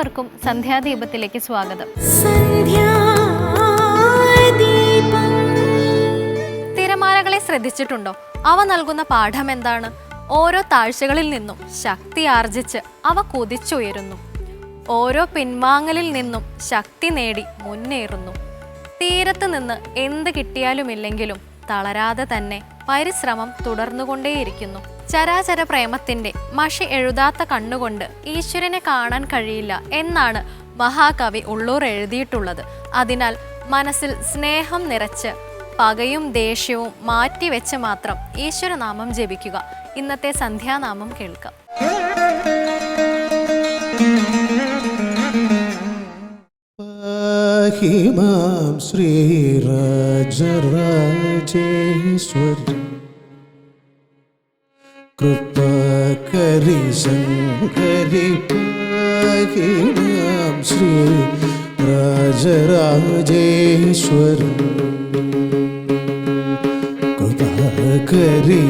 ഏവർക്കും സന്ധ്യാദീപത്തിലേക്ക് സ്വാഗതം. തിരമാലകളെ ശ്രദ്ധിച്ചിട്ടുണ്ടോ? അവ നൽകുന്ന പാഠം എന്താണ്? ഓരോ താഴ്ചകളിൽ നിന്നും ശക്തി ആർജിച്ച് അവ കുതിച്ചുയരുന്നു. ഓരോ പിൻവാങ്ങലിൽ നിന്നും ശക്തി നേടി മുന്നേറുന്നു. തീരത്ത് നിന്ന് എന്ത് കിട്ടിയാലുമില്ലെങ്കിലും തളരാതെ തന്നെ പരിശ്രമം തുടർന്നുകൊണ്ടേയിരിക്കുന്നു. ചരാചര പ്രേമത്തിന്റെ മഷി എഴുതാത്ത കണ്ണുകൊണ്ട് ഈശ്വരനെ കാണാൻ കഴിയില്ല എന്നാണ് മഹാകവി ഉള്ളൂർ എഴുതിയിട്ടുള്ളത്. അതിനാൽ മനസ്സിൽ സ്നേഹം നിറച്ച് പകയും ദേഷ്യവും മാറ്റിവെച്ച് മാത്രം ഈശ്വരനാമം ജപിക്കുക. ഇന്നത്തെ സന്ധ്യാനാമം കേൾക്കാം. ശ്രീരാജരാജേശ്വരി കൃപകരി ശങ്കരി പാഹി മാം ശ്രീ രാജരാജേശ്വരി കൃപകരി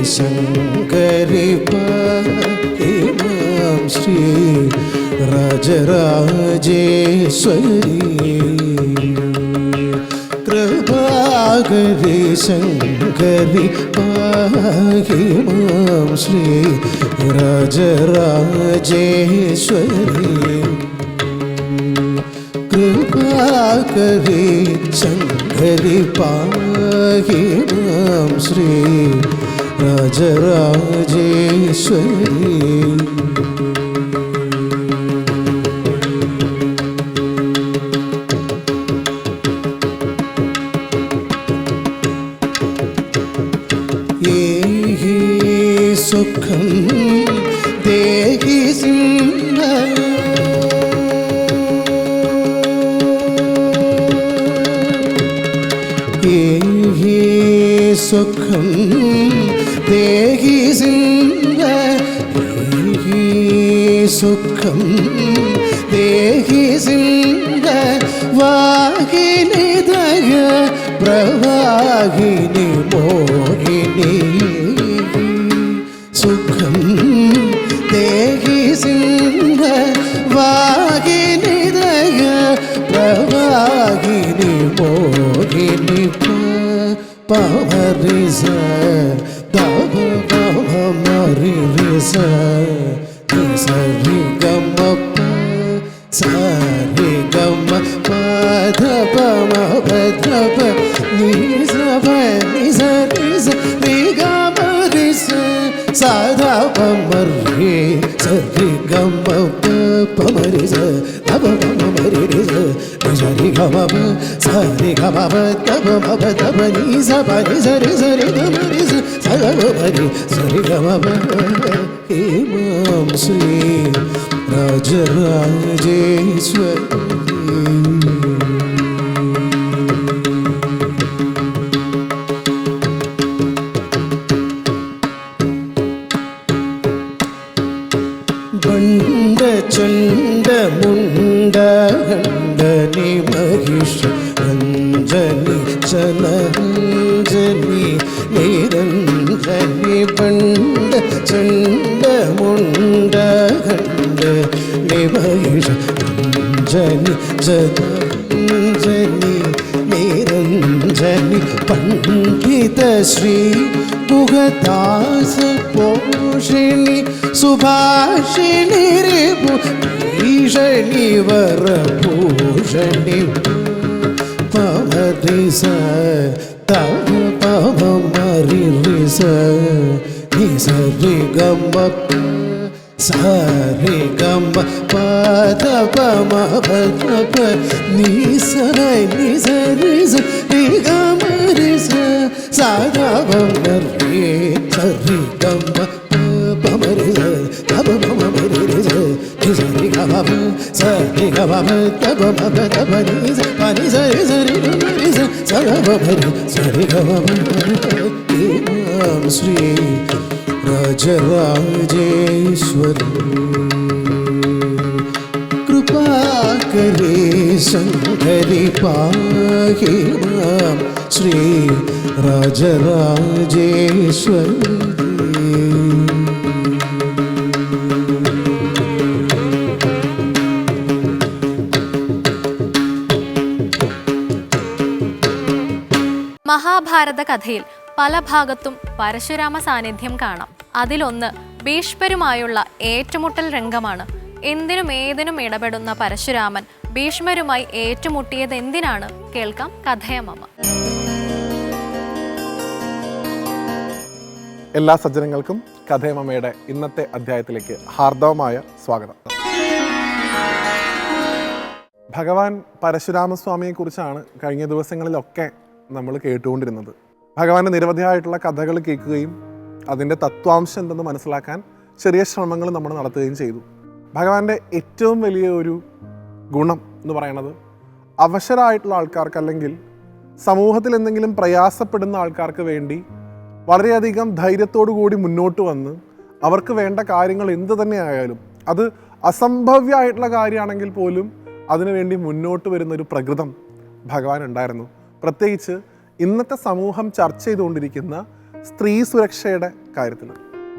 പാഹി ശ്രീ രാജരാജേശ്വരി. കൃപാകരി ശങ്കരി പാഹി മാം ശ്രീ രാജരാജേശ്വരി കൃപാകരി ശങ്കരി പാഹി മാം ശ്രീ രാജരാജേശ്വരി സുഖം ദേഹി സിംഹ ഏഹി സുഖം ദേഹി സിംഹ ഏഹി സുഖം ദേഹി സിംഹ വാഹിനി ദയ പ്രവാഹിനി മോഹിനി ಸರಿ ಗಮಪ ಸರಿ ಗಮ ಪಧ ಪಮ ಪಧಪ ನಿ ಸಭ ನಿ ಸರಿ ಸರಿ ಗಮ ರಿಸ ಸಾಧ ಪಮರಿ ಸರಿ ಗಮ ಪಮರಿ ಸ ತಪ ಪಮರಿ ರಿಸ ಸರಿ ಗಮ ಸರಿ ಗಮ ತಪ ಮಪ ತಪ ನಿ ಸಭ ನಿ ಸರಿ ಸರಿ ಗಮ ರಿಸ പ ഹേ മാം ശ്രീ രാജരാജേശ്വരി ബണ്ട ചണ്ട മുണ്ട ഖണ്ഡനി മഹിഷ രഞ്ജനി ചലഞ്ജനി கண்ட முண்ட கண்ட நிபயஞ்சனி சதஞ்சனி நிரஞ்சனி பண்டித ஸ்ரீ புகதாச போஷிணி சுபாஷிணி ரிபு ஈஷணி வர பூஷணி பவதி ச தவ பவ மரி ச சரி கம்ம சாரி கம்ம பாத பம பத நீ சரை நீ சரி சரி கமரி சாதவம் நரி சரி கம்ம பமரி பம பம பமரி சரி கம சரி கம தப பம தப நீ சரி சரி சரி சரி சரி கம சரி கம श्री ഭജവാജേശ്വര കൃപാകരേ സന്ധരി പാഹി മാം ശ്രീ രാജരാജേശ്വര. മഹാഭാരത കഥയിൽ പല ഭാഗത്തും പരശുരാമ സാന്നിധ്യം കാണാം. അതിലൊന്ന് ഭീഷ്മരുമായുള്ള ഏറ്റുമുട്ടൽ രംഗമാണ്. എന്തിനും ഏതിനും ഇടപെടുന്ന പരശുരാമൻ ഭീഷ്മരുമായി ഏറ്റുമുട്ടിയത് എന്തിനാണ്? കേൾക്കാം കഥയമമ്മ എല്ലാ സജ്ജനങ്ങൾക്കും കഥയമമ്മയുടെ ഇന്നത്തെ അധ്യായത്തിലേക്ക് ഹാർദവമായ സ്വാഗതം. ഭഗവാൻ പരശുരാമസ്വാമിയെ കുറിച്ചാണ് കഴിഞ്ഞ ദിവസങ്ങളിലൊക്കെ നമ്മൾ കേട്ടുകൊണ്ടിരുന്നത്. ഭഗവാന്റെ നിരവധിയായിട്ടുള്ള കഥകൾ കേൾക്കുകയും അതിന്റെ തത്വാംശം എന്തെന്ന് മനസ്സിലാക്കാൻ ചെറിയ ശ്രമങ്ങൾ നമ്മൾ നടത്തുകയും ചെയ്തു. ഭഗവാന്റെ ഏറ്റവും വലിയ ഒരു ഗുണം എന്ന് പറയുന്നത് അവശരായിട്ടുള്ള ആൾക്കാർക്ക് അല്ലെങ്കിൽ സമൂഹത്തിൽ എന്തെങ്കിലും പ്രയാസപ്പെടുന്ന ആൾക്കാർക്ക് വേണ്ടി വളരെയധികം ധൈര്യത്തോടു കൂടി മുന്നോട്ട് വന്ന് അവർക്ക് വേണ്ട കാര്യങ്ങൾ എന്ത് തന്നെ ആയാലും അത് അസംഭവ്യമായിട്ടുള്ള കാര്യമാണെങ്കിൽ പോലും അതിനുവേണ്ടി മുന്നോട്ട് വരുന്ന ഒരു പ്രകൃതം ഭഗവാൻ ഉണ്ടായിരുന്നു. പ്രത്യേകിച്ച് ഇന്നത്തെ സമൂഹം ചർച്ച ചെയ്തുകൊണ്ടിരിക്കുന്ന സ്ത്രീ സുരക്ഷയുടെ കാര്യത്തിൽ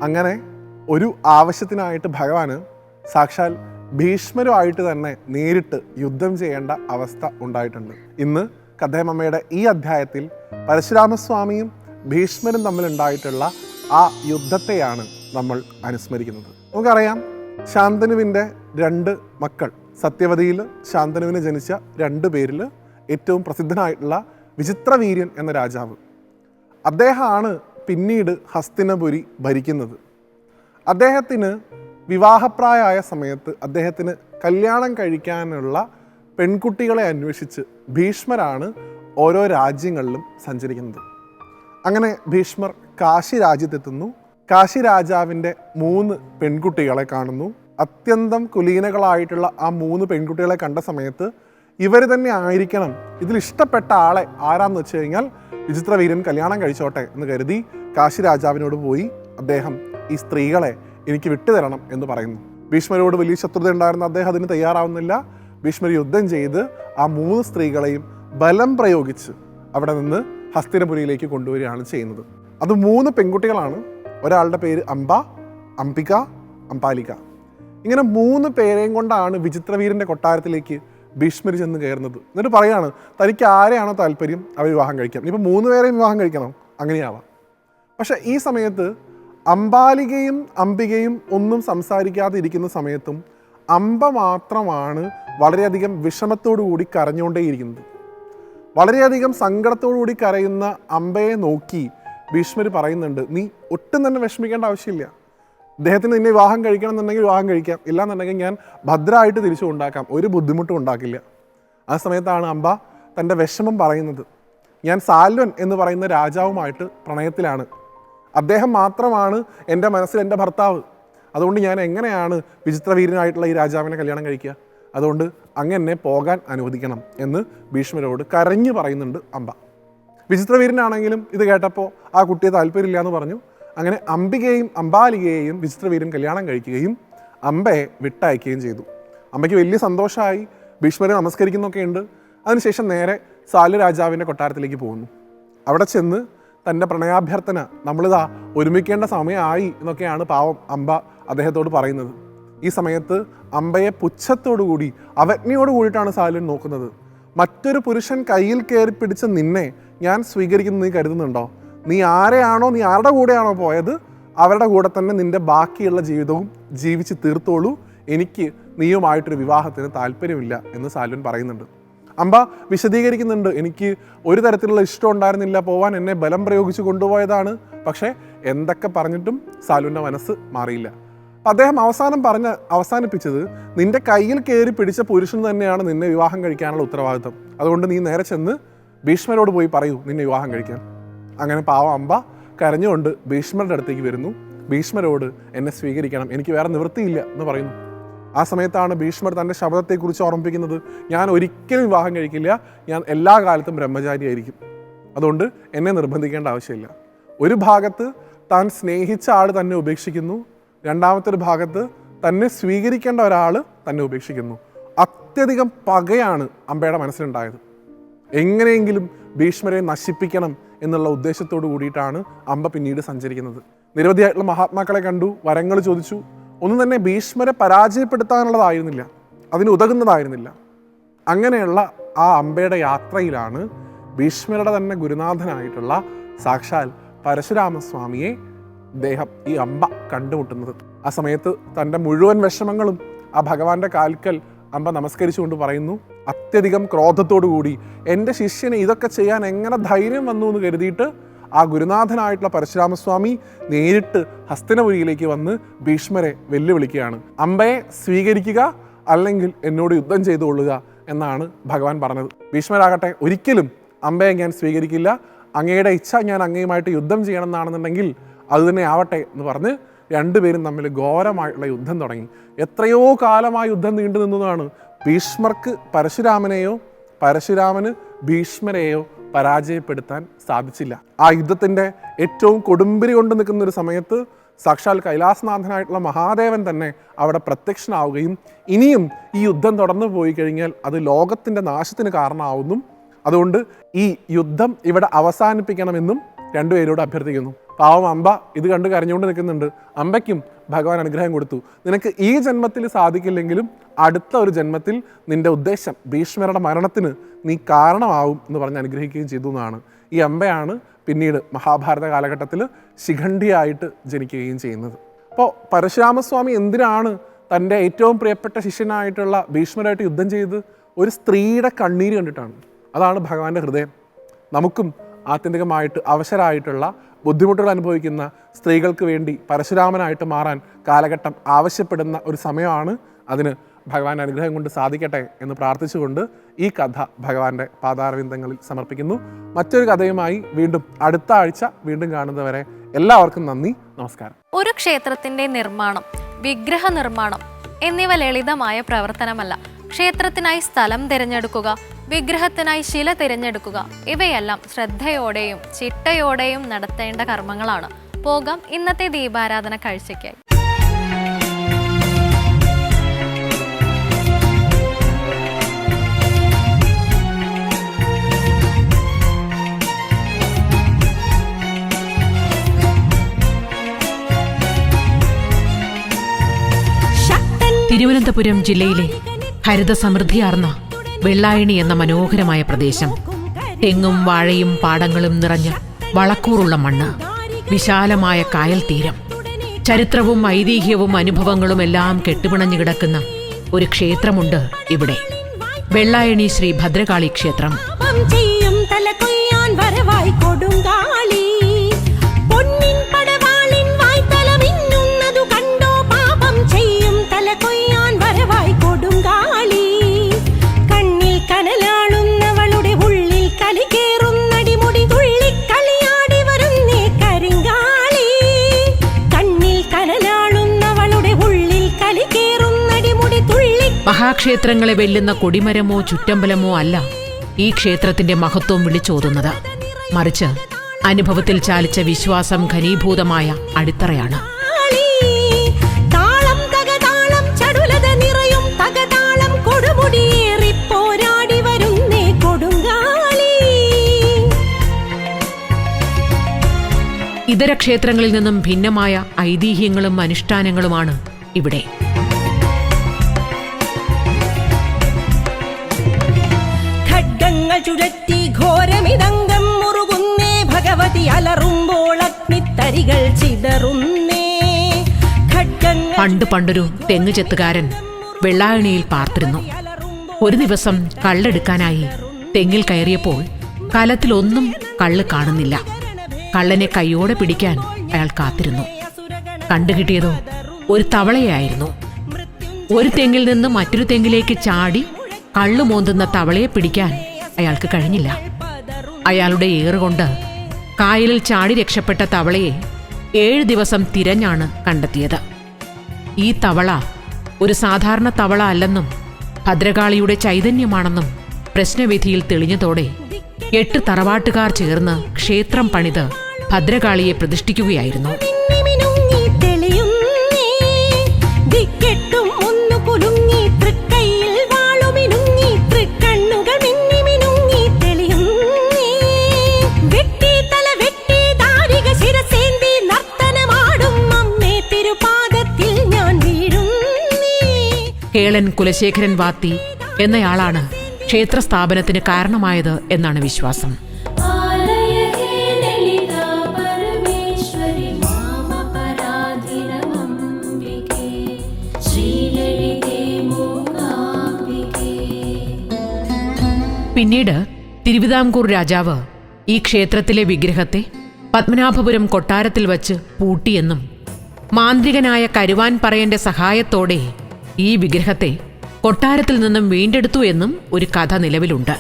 അങ്ങനെ ഒരു ആവശ്യത്തിനായിട്ട് ഭഗവാന് സാക്ഷാൽ ഭീഷ്മരുമായിട്ട് തന്നെ നേരിട്ട് യുദ്ധം ചെയ്യേണ്ട അവസ്ഥ ഉണ്ടായിട്ടുണ്ട്. ഇന്ന് കഥേമമ്മയുടെ ഈ അധ്യായത്തിൽ പരശുരാമസ്വാമിയും ഭീഷ്മരും തമ്മിലുണ്ടായിട്ടുള്ള ആ യുദ്ധത്തെയാണ് നമ്മൾ അനുസ്മരിക്കുന്നത്. നമുക്കറിയാം ശാന്തനുവിന്റെ രണ്ട് മക്കൾ സത്യവതിയിൽ ശാന്തനുവിന് ജനിച്ച രണ്ട് പേരിൽ ഏറ്റവും പ്രസിദ്ധനായിട്ടുള്ള വിചിത്രവീര്യൻ എന്ന രാജാവ്. അദ്ദേഹമാണ് പിന്നീട് ഹസ്തിനപുരി ഭരിക്കുന്നത്. അദ്ദേഹത്തിന് വിവാഹപ്രായമായ സമയത്ത് അദ്ദേഹത്തിന് കല്യാണം കഴിക്കാനുള്ള പെൺകുട്ടികളെ അന്വേഷിച്ച് ഭീഷ്മരാണ് ഓരോ രാജ്യങ്ങളിലും സഞ്ചരിക്കുന്നത്. അങ്ങനെ ഭീഷ്മർ കാശി രാജ്യത്തെത്തുന്നു. കാശി രാജാവിന്റെ മൂന്ന് പെൺകുട്ടികളെ കാണുന്നു. അത്യന്തം കുലീനകളായിട്ടുള്ള ആ മൂന്ന് പെൺകുട്ടികളെ കണ്ട സമയത്ത് ഇവർ തന്നെ ആയിരിക്കണം. ഇതിൽ ഇഷ്ടപ്പെട്ട ആളെ ആരാന്ന് വെച്ച് കഴിഞ്ഞാൽ വിചിത്രവീരൻ കല്യാണം കഴിച്ചോട്ടെ എന്ന് കരുതി കാശി രാജാവിനോട് പോയി അദ്ദേഹം ഈ സ്ത്രീകളെ എനിക്ക് വിട്ടുതരണം എന്ന് പറയുന്നു. ഭീഷ്മരോട് വലിയ ശത്രുത ഉണ്ടായിരുന്ന അദ്ദേഹം അതിന് തയ്യാറാവുന്നില്ല. ഭീഷ്മർ യുദ്ധം ചെയ്ത് ആ മൂന്ന് സ്ത്രീകളെയും ബലം പ്രയോഗിച്ച് അവിടെ നിന്ന് ഹസ്തിനപുരിയിലേക്ക് കൊണ്ടുവരികയാണ് ചെയ്യുന്നത്. അത് മൂന്ന് പെൺകുട്ടികളാണ്. ഒരാളുടെ പേര് അംബ അംബിക അംബാലിക. ഇങ്ങനെ മൂന്ന് പേരെയും കൊണ്ടാണ് വിചിത്രവീരന്റെ കൊട്ടാരത്തിലേക്ക് ഭീഷ്മർ ചെന്ന് കയറുന്നത്. എന്നിട്ട് പറയാണ് തനിക്ക് ആരെയാണോ താല്പര്യം അവർ വിവാഹം കഴിക്കാം ഇപ്പം മൂന്ന് പേരെയും വിവാഹം കഴിക്കണം? അങ്ങനെയാവാം. പക്ഷെ ഈ സമയത്ത് അമ്പാലികയും അംബികയും ഒന്നും സംസാരിക്കാതെ ഇരിക്കുന്ന സമയത്തും അമ്പ മാത്രമാണ് വളരെയധികം വിഷമത്തോടു കൂടി കരഞ്ഞുകൊണ്ടേയിരിക്കുന്നത്. വളരെയധികം സങ്കടത്തോടു കൂടി കരയുന്ന അമ്പയെ നോക്കി ഭീഷ്മർ പറയുന്നുണ്ട് നീ ഒട്ടും തന്നെ വിഷമിക്കേണ്ട ആവശ്യമില്ല. അദ്ദേഹത്തിന് നിന്നെ വിവാഹം കഴിക്കണം എന്നുണ്ടെങ്കിൽ വിവാഹം കഴിക്കാം. ഇല്ലാന്നുണ്ടെങ്കിൽ ഞാൻ ഭദ്രമായിട്ട് തിരിച്ചു ഉണ്ടാക്കാം ഒരു ബുദ്ധിമുട്ടും ഉണ്ടാക്കില്ല. ആ സമയത്താണ് അമ്പ തന്റെ വിഷമം പറയുന്നത്. ഞാൻ സാൽവൻ എന്ന് പറയുന്ന രാജാവുമായിട്ട് പ്രണയത്തിലാണ്. അദ്ദേഹം മാത്രമാണ് എന്റെ മനസ്സിൽ എന്റെ ഭർത്താവ്. അതുകൊണ്ട് ഞാൻ എങ്ങനെയാണ് വിചിത്രവീരനായിട്ടുള്ള ഈ രാജാവിനെ കല്യാണം കഴിക്കുക? അതുകൊണ്ട് അങ്ങനെ പോകാൻ അനുവദിക്കണം എന്ന് ഭീഷ്മരോട് കരഞ്ഞു പറയുന്നുണ്ട് അമ്പ. വിചിത്രവീരനാണെങ്കിലും ഇത് കേട്ടപ്പോൾ ആ കുട്ടിയെ താല്പര്യമില്ല എന്ന് പറഞ്ഞു. അങ്ങനെ അംബികയും അംബാലികയെയും വിചിത്രവീരൻ കല്യാണം കഴിക്കുകയും അമ്പയെ വിട്ടയക്കുകയും ചെയ്തു. അമ്പയ്ക്ക് വലിയ സന്തോഷമായി. ഭീഷ്മരെ നമസ്കരിക്കുന്നൊക്കെ ഉണ്ട് അതിനുശേഷം നേരെ സാലു രാജാവിന്റെ കൊട്ടാരത്തിലേക്ക് പോകുന്നു. അവിടെ ചെന്ന് തന്റെ പ്രണയാഭ്യർത്ഥന നമ്മളിതാ ഒരുമിക്കേണ്ട സമയമായി എന്നൊക്കെയാണ് പാവം അമ്പ അദ്ദേഹത്തോട് പറയുന്നത്. ഈ സമയത്ത് അമ്പയെ പുച്ഛത്തോടുകൂടി അവജ്ഞയോട് കൂടിയിട്ടാണ് സാലുൻ നോക്കുന്നത്. മറ്റൊരു പുരുഷൻ കയ്യിൽ കയറി പിടിച്ച നിന്നെ ഞാൻ സ്വീകരിക്കുന്നു നീ കരുതുന്നുണ്ടോ? നീ ആരെയാണോ നീ ആരുടെ കൂടെയാണോ പോയത് അവരുടെ കൂടെ തന്നെ നിന്റെ ബാക്കിയുള്ള ജീവിതവും ജീവിച്ച് തീർത്തോളൂ. എനിക്ക് നീയുമായിട്ടൊരു വിവാഹത്തിന് താല്പര്യമില്ല എന്ന് സാലുൻ പറയുന്നുണ്ട്. അമ്പ വിശദീകരിക്കുന്നുണ്ട്. എനിക്ക് ഒരു തരത്തിലുള്ള ഇഷ്ടം ഉണ്ടായിരുന്നില്ല. പോവാൻ എന്നെ ബലം പ്രയോഗിച്ച് കൊണ്ടുപോയതാണ്. പക്ഷേ എന്തൊക്കെ പറഞ്ഞിട്ടും സാലുവിന്റെ മനസ്സ് മാറിയില്ല. അദ്ദേഹം അവസാനം പറഞ്ഞ അവസാനിപ്പിച്ചത് നിന്റെ കയ്യിൽ കയറി പിടിച്ച പുരുഷൻ തന്നെയാണ് നിന്നെ വിവാഹം കഴിക്കാനുള്ള ഉത്തരവാദിത്തം. അതുകൊണ്ട് നീ നേരെ ചെന്ന് ഭീഷ്മരോട് പോയി പറയൂ നിന്നെ വിവാഹം കഴിക്കാൻ. അങ്ങനെ പാവം അമ്പ കരഞ്ഞുകൊണ്ട് ഭീഷ്മരുടെ അടുത്തേക്ക് വരുന്നു. ഭീഷ്മരോട് എന്നെ സ്വീകരിക്കണം. എനിക്ക് വേറെ നിവൃത്തിയില്ല എന്ന് പറയുന്നു. ആ സമയത്താണ് ഭീഷ്മർ തന്റെ ശബ്ദത്തെക്കുറിച്ച് ഓർമ്മിപ്പിക്കുന്നത് ഞാൻ ഒരിക്കലും വിവാഹം കഴിക്കില്ല. ഞാൻ എല്ലാ കാലത്തും ബ്രഹ്മചാരി ആയിരിക്കും. അതുകൊണ്ട് എന്നെ നിർബന്ധിക്കേണ്ട ആവശ്യമില്ല. ഒരു ഭാഗത്ത് താൻ സ്നേഹിച്ച ആൾ തന്നെ ഉപേക്ഷിക്കുന്നു. രണ്ടാമത്തെ ഒരു ഭാഗത്ത് തന്നെ സ്വീകരിക്കേണ്ട ഒരാൾ തന്നെ ഉപേക്ഷിക്കുന്നു. അത്യധികം പകയാണ് അമ്പയുടെ മനസ്സിലുണ്ടായത്. എങ്ങനെയെങ്കിലും ഭീഷ്മരെ നശിപ്പിക്കണം എന്നുള്ള ഉദ്ദേശത്തോടു കൂടിയിട്ടാണ് അമ്പ പിന്നീട് സഞ്ചരിക്കുന്നത്. നിരവധിയായിട്ടുള്ള മഹാത്മാക്കളെ കണ്ടു വരങ്ങൾ ചോദിച്ചു. ഒന്നും തന്നെ ഭീഷ്മരെ പരാജയപ്പെടുത്താനുള്ളതായിരുന്നില്ല. അതിന് ഉതകുന്നതായിരുന്നില്ല. അങ്ങനെയുള്ള ആ അമ്പയുടെ യാത്രയിലാണ് ഭീഷ്മരുടെ തന്നെ ഗുരുനാഥനായിട്ടുള്ള സാക്ഷാൽ പരശുരാമസ്വാമിയെ അദ്ദേഹം ഈ അമ്പ കണ്ടുമുട്ടുന്നത്. ആ സമയത്ത് തന്റെ മുഴുവൻ വിഷമങ്ങളും ആ ഭഗവാന്റെ കാൽക്കൽ അമ്പ നമസ്കരിച്ചുകൊണ്ട് പറയുന്നു. അത്യധികം ക്രോധത്തോടു കൂടി എന്റെ ശിഷ്യന് ഇതൊക്കെ ചെയ്യാൻ എങ്ങനെ ധൈര്യം വന്നു എന്ന് കരുതിയിട്ട് ആ ഗുരുനാഥനായിട്ടുള്ള പരശുരാമസ്വാമി നേരിട്ട് ഹസ്തനപുരിയിലേക്ക് വന്ന് ഭീഷ്മരെ വെല്ലുവിളിക്കുകയാണ്. അമ്പയെ സ്വീകരിക്കുക അല്ലെങ്കിൽ എന്നോട് യുദ്ധം ചെയ്തു കൊള്ളുക എന്നാണ് ഭഗവാൻ പറഞ്ഞത്. ഭീഷ്മരാകട്ടെ ഒരിക്കലും അമ്പയെ ഞാൻ സ്വീകരിക്കില്ല. അങ്ങയുടെ ഇച്ഛ ഞാൻ അങ്ങയുമായിട്ട് യുദ്ധം ചെയ്യണമെന്നാണെന്നുണ്ടെങ്കിൽ അത് തന്നെ ആവട്ടെ എന്ന് പറഞ്ഞ് രണ്ടുപേരും തമ്മിൽ ഘോരമായിട്ടുള്ള യുദ്ധം തുടങ്ങി. എത്രയോ കാലമായി യുദ്ധം നീണ്ടു നിന്നതാണ് ഭീഷ്മർക്ക് പരശുരാമനെയോ പരശുരാമന് ഭീഷ്മരെയോ പരാജയപ്പെടുത്താൻ സാധിച്ചില്ല. ആ യുദ്ധത്തിന്റെ ഏറ്റവും കൊടുമ്പിരി കൊണ്ട് നിൽക്കുന്ന ഒരു സമയത്ത് സാക്ഷാൽ കൈലാസനാഥനായിട്ടുള്ള മഹാദേവൻ തന്നെ അവിടെ പ്രത്യക്ഷനാവുകയും ഇനിയും ഈ യുദ്ധം തുടർന്നു പോയി കഴിഞ്ഞാൽ അത് ലോകത്തിന്റെ നാശത്തിന് കാരണമാവുന്നു അതുകൊണ്ട് ഈ യുദ്ധം ഇവിടെ അവസാനിപ്പിക്കണമെന്നും രണ്ടുപേരോട് അഭ്യർത്ഥിക്കുന്നു. പാവം അമ്പ ഇത് കണ്ട് കരഞ്ഞുകൊണ്ട് നിൽക്കുന്നുണ്ട്. അമ്പയ്ക്കും ഭഗവാൻ അനുഗ്രഹം കൊടുത്തു. നിനക്ക് ഈ ജന്മത്തിൽ സാധിക്കില്ലെങ്കിലും അടുത്ത ഒരു ജന്മത്തിൽ നിന്റെ ഉദ്ദേശം ഭീഷ്മരുടെ മരണത്തിന് നീ കാരണമാവും എന്ന് പറഞ്ഞ് അനുഗ്രഹിക്കുകയും ചെയ്തു എന്നാണ്. ഈ അമ്പയാണ് പിന്നീട് മഹാഭാരത കാലഘട്ടത്തിൽ ശിഖണ്ഡിയായിട്ട് ജനിക്കുകയും ചെയ്യുന്നത്. അപ്പോൾ പരശുരാമസ്വാമി എന്തിനാണ് തന്റെ ഏറ്റവും പ്രിയപ്പെട്ട ശിഷ്യനായിട്ടുള്ള ഭീഷ്മരായിട്ട് യുദ്ധം ചെയ്ത് ഒരു സ്ത്രീയുടെ കണ്ണീര് കണ്ടിട്ടാണ്? അതാണ് ഭഗവാന്റെ ഹൃദയം. നമുക്കും ആത്യന്തികമായിട്ട് അവശരായിട്ടുള്ള ബുദ്ധിമുട്ടുകൾ അനുഭവിക്കുന്ന സ്ത്രീകൾക്ക് വേണ്ടി പരശുരാമനായിട്ട് മാറാൻ കാലഘട്ടം ആവശ്യപ്പെടുന്ന ഒരു സമയമാണ് അതിന് ഭഗവാൻ അനുഗ്രഹം കൊണ്ട് സാധിക്കട്ടെ എന്ന് പ്രാർത്ഥിച്ചുകൊണ്ട് ഈ കഥ ഭഗവാന്റെ പാതാരവിന്ദങ്ങളിൽ സമർപ്പിക്കുന്നു. മറ്റൊരു കഥയുമായി വീണ്ടും അടുത്ത ആഴ്ച വീണ്ടും കാണുന്നവരെ എല്ലാവർക്കും നന്ദി നമസ്കാരം. ഒരു ക്ഷേത്രത്തിന്റെ നിർമ്മാണം വിഗ്രഹ നിർമ്മാണം എന്നിവ ലളിതമായ പ്രവർത്തനമല്ല. ക്ഷേത്രത്തിനായി സ്ഥലം തിരഞ്ഞെടുക്കുക വിഗ്രഹത്തിനായി ശില തിരഞ്ഞെടുക്കുക. ഇവയെല്ലാം ശ്രദ്ധയോടെയും ചിട്ടയോടെയും നടത്തേണ്ട കർമ്മങ്ങളാണ്. പോകാം ഇന്നത്തെ ദീപാരാധന കാഴ്ചയ്ക്കായി. തിരുവനന്തപുരം ജില്ലയിലെ ഹരിത സമൃദ്ധിയാർന്ന വെള്ളായണി എന്ന മനോഹരമായ പ്രദേശം. തെങ്ങും വാഴയും പാടങ്ങളും നിറഞ്ഞ വളക്കൂറുള്ള മണ്ണ് വിശാലമായ കായൽ തീരം. ചരിത്രവും ഐതിഹ്യവും അനുഭവങ്ങളും എല്ലാം കെട്ടുപിണഞ്ഞു കിടക്കുന്ന ഒരു ക്ഷേത്രമുണ്ട് ഇവിടെ. വെള്ളായണി ശ്രീ ഭദ്രകാളി ക്ഷേത്രം. ചെയ്യും തല കൊയ്യാൻ വരവായി കൊടുങ്കാളി. മഹാക്ഷേത്രങ്ങളെ വെല്ലുന്ന കൊടിമരമോ ചുറ്റമ്പലമോ അല്ല ഈ ക്ഷേത്രത്തിന്റെ മഹത്വം വിളിച്ചോതുന്നത്. മറിച്ച് അനുഭവത്തിൽ ചാലിച്ച വിശ്വാസം ഘനീഭൂതമായ അടിത്തറയാണ്. ഇതര ക്ഷേത്രങ്ങളിൽ നിന്നും ഭിന്നമായ ഐതിഹ്യങ്ങളും അനുഷ്ഠാനങ്ങളുമാണ് ഇവിടെ. ഖഡ്ഗങ്ങൾ പണ്ട് പണ്ടൊരു തെങ്ങ് ചെത്തുകാരൻ വെള്ളായണിയിൽ പാർത്തിരുന്നു. ഒരു ദിവസം കള്ളെടുക്കാനായി തെങ്ങിൽ കയറിയപ്പോൾ കലത്തിലൊന്നും കള്ള് കാണുന്നില്ല. കള്ളനെ കൈയോടെ പിടിക്കാൻ അയാൾ കാത്തിരുന്നു. കണ്ടുകിട്ടിയതോ ഒരു തവളയായിരുന്നു. ഒരു തെങ്ങിൽ നിന്ന് മറ്റൊരു തെങ്ങിലേക്ക് ചാടി കള്ളു മോന്തുന്ന തവളയെ പിടിക്കാൻ അയാൾക്ക് കഴിഞ്ഞില്ല. അയാളുടെ ഏറുകൊണ്ട് കായലിൽ ചാടി രക്ഷപ്പെട്ട തവളയെ ഏഴ് ദിവസം തിരഞ്ഞാണ് കണ്ടെത്തിയത്. ഈ തവള ഒരു സാധാരണ തവള അല്ലെന്നും ഭദ്രകാളിയുടെ ചൈതന്യമാണെന്നും പ്രശ്നവിധിയിൽ തെളിഞ്ഞതോടെ എട്ട് തറവാട്ടുകാർ ചേർന്ന് ക്ഷേത്രം പണിത് ഭദ്രകാളിയെ പ്രതിഷ്ഠിക്കുകയായിരുന്നു. കേളൻ കുലശേഖരൻ വാത്തി എന്നയാളാണ് ക്ഷേത്ര സ്ഥാപനത്തിന് കാരണമായത് എന്നാണ് വിശ്വാസം. പിന്നീട് തിരുവിതാംകൂർ രാജാവ് ഈ ക്ഷേത്രത്തിലെ വിഗ്രഹത്തെ പത്മനാഭപുരം കൊട്ടാരത്തിൽ വച്ച് പൂട്ടിയെന്നും മാന്ത്രികനായ കരുവാൻ പറയന്റെ സഹായത്തോടെ ഈ വിഗ്രഹത്തെ കൊട്ടാരത്തിൽ നിന്നും വീണ്ടെടുത്തു എന്നും ഒരു കഥ നിലവിലുണ്ട്.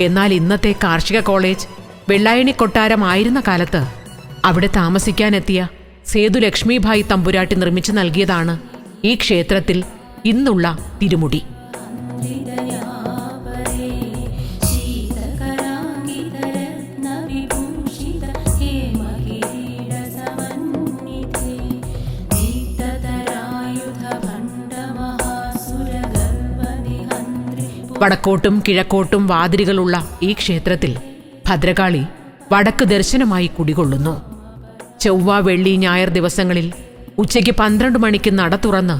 എന്നാൽ ഇന്നത്തെ കാർഷിക കോളേജ് വെള്ളായണി കൊട്ടാരമായിരുന്ന കാലത്ത് അവിടെ താമസിക്കാനെത്തിയ സേതു ലക്ഷ്മിഭായി തമ്പുരാട്ടി നിർമ്മിച്ചു നൽകിയതാണ് ഈ ക്ഷേത്രത്തിൽ ഇന്നുള്ള തിരുമുടി. വടക്കോട്ടും കിഴക്കോട്ടും വാതിലുകളുള്ള ഈ ക്ഷേത്രത്തിൽ ഭദ്രകാളി വടക്ക് ദർശനമായി കുടികൊള്ളുന്നു. ചൊവ്വ വെള്ളി ഞായർ ദിവസങ്ങളിൽ ഉച്ചയ്ക്ക് പന്ത്രണ്ട് മണിക്ക് നട തുറന്ന്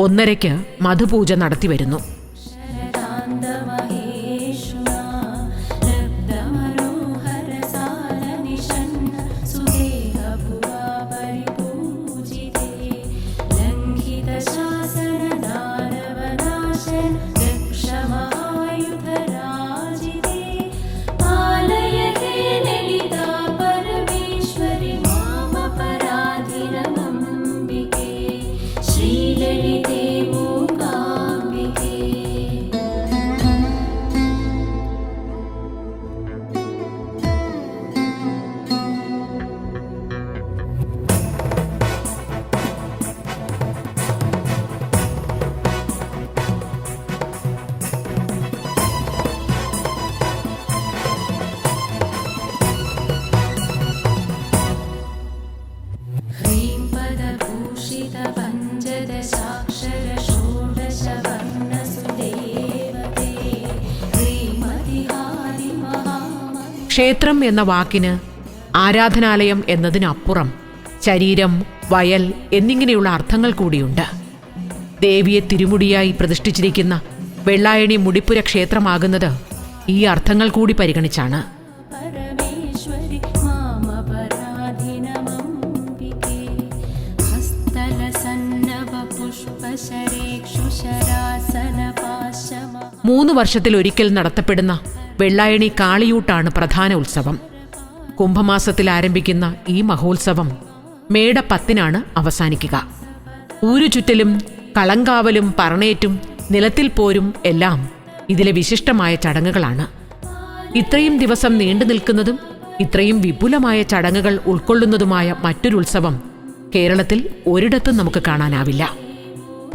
ഒന്നരയ്ക്ക് മധുപൂജ നടത്തിവരുന്നു. ക്ഷേത്രം എന്ന വാക്കിന് ആരാധനാലയം എന്നതിനപ്പുറം ശരീരം വയൽ എന്നിങ്ങനെയുള്ള അർത്ഥങ്ങൾ കൂടിയുണ്ട്. ദേവിയെ തിരുമുടിയായി പ്രതിഷ്ഠിച്ചിരിക്കുന്ന വെള്ളായണി മുടിപ്പുര ക്ഷേത്രമാകുന്നത് ഈ അർത്ഥങ്ങൾ കൂടി പരിഗണിച്ചാണ്. മൂന്ന് വർഷത്തിലൊരിക്കൽ നടത്തപ്പെടുന്ന വെള്ളായണി കാളിയൂട്ടാണ് പ്രധാന ഉത്സവം. കുംഭമാസത്തിൽ ആരംഭിക്കുന്ന ഈ മഹോത്സവം മേട പത്തിനാണ് അവസാനിക്കുക. ഊരുചുറ്റലും കളങ്കാവലും പറണേറ്റും നിലത്തിൽ പോരും എല്ലാം ഇതിലെ വിശിഷ്ടമായ ചടങ്ങുകളാണ്. ഇത്രയും ദിവസം നീണ്ടു നിൽക്കുന്നതും ഇത്രയും വിപുലമായ ചടങ്ങുകൾ ഉൾക്കൊള്ളുന്നതുമായ മറ്റൊരു ഉത്സവം കേരളത്തിൽ ഒരിടത്തും നമുക്ക് കാണാനാവില്ല.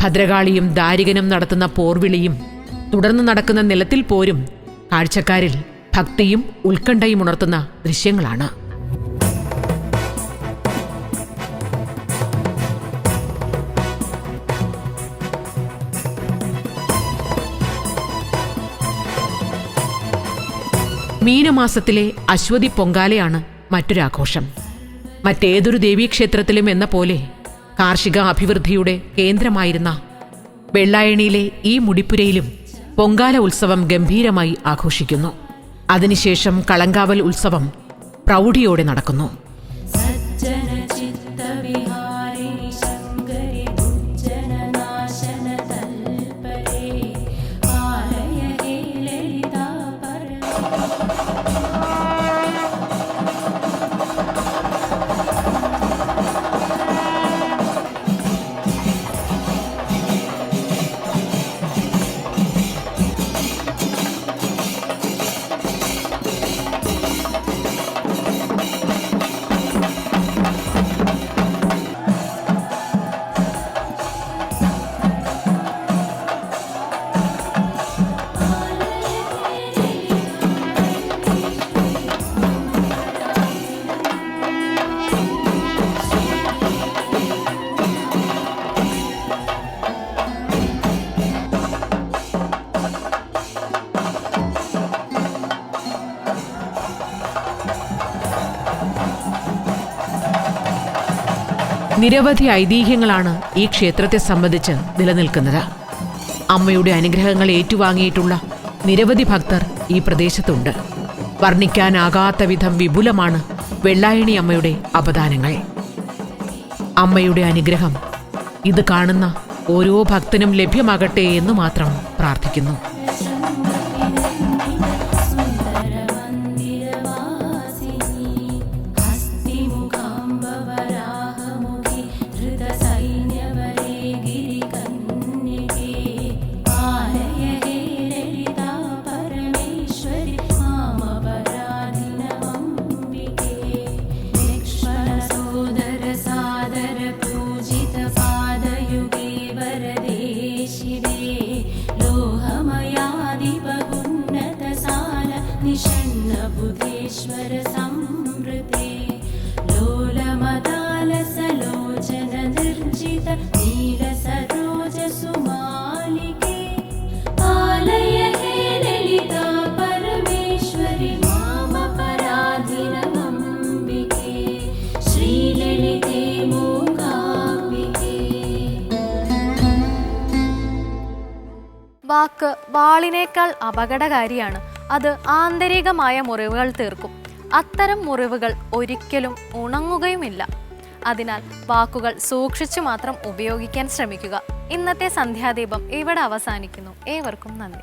ഭദ്രകാളിയും ദാരികനും നടത്തുന്ന പോർവിളിയും തുടർന്ന് നടക്കുന്ന നിലത്തിൽ പോരും കാഴ്ചക്കാരിൽ ഭക്തിയും ഉത്കണ്ഠയും ഉണർത്തുന്ന ദൃശ്യങ്ങളാണ്. മീനമാസത്തിലെ അശ്വതി പൊങ്കാലയാണ് മറ്റൊരാഘോഷം മറ്റേതൊരു ദേവീക്ഷേത്രത്തിലും എന്ന പോലെ കാർഷിക അഭിവൃദ്ധിയുടെ കേന്ദ്രമായിരുന്ന വെള്ളായണിയിലെ ഈ മുടിപ്പുരയിലും പൊങ്കാല ഉത്സവം ഗംഭീരമായി ആഘോഷിക്കുന്നു. അതിനുശേഷം കളങ്കാവൽ ഉത്സവം പ്രൗഢിയോടെ നടക്കുന്നു. നിരവധി ഐതിഹ്യങ്ങളാണ് ഈ ക്ഷേത്രത്തെ സംബന്ധിച്ച് നിലനിൽക്കുന്നത്. അമ്മയുടെ അനുഗ്രഹങ്ങൾ ഏറ്റുവാങ്ങിയിട്ടുള്ള നിരവധി ഭക്തർ ഈ പ്രദേശത്തുണ്ട്. വർണിക്കാനാകാത്ത വിധം വിപുലമാണ് വെള്ളായണി അമ്മയുടെ അപദാനങ്ങൾ. അമ്മയുടെ അനുഗ്രഹം ഇത് കാണുന്ന ഓരോ ഭക്തനും ലഭ്യമാകട്ടെ എന്ന് മാത്രം പ്രാർത്ഥിക്കുന്നു. बुधेश्वर संवृते लोलमदालसलोचन निर्जित नीलसरोजसुमालिके पालय हे ललिता परमेश्वरि मामपराधिनमम्बिके श्रीललिते मूकाम्बिके വാക്ക് വാളിനേക്കാൾ അപകടകാരിയാണ് അത് ആന്തരികമായ മുറിവുകൾ തീർക്കും അത്തരം മുറിവുകൾ ഒരിക്കലും ഉണങ്ങുകയുമില്ല. അതിനാൽ വാക്കുകൾ സൂക്ഷിച്ചു മാത്രം ഉപയോഗിക്കാൻ ശ്രമിക്കുക. ഇന്നത്തെ സന്ധ്യാദീപം ഇവിടെ അവസാനിക്കുന്നു. ഏവർക്കും നന്ദി.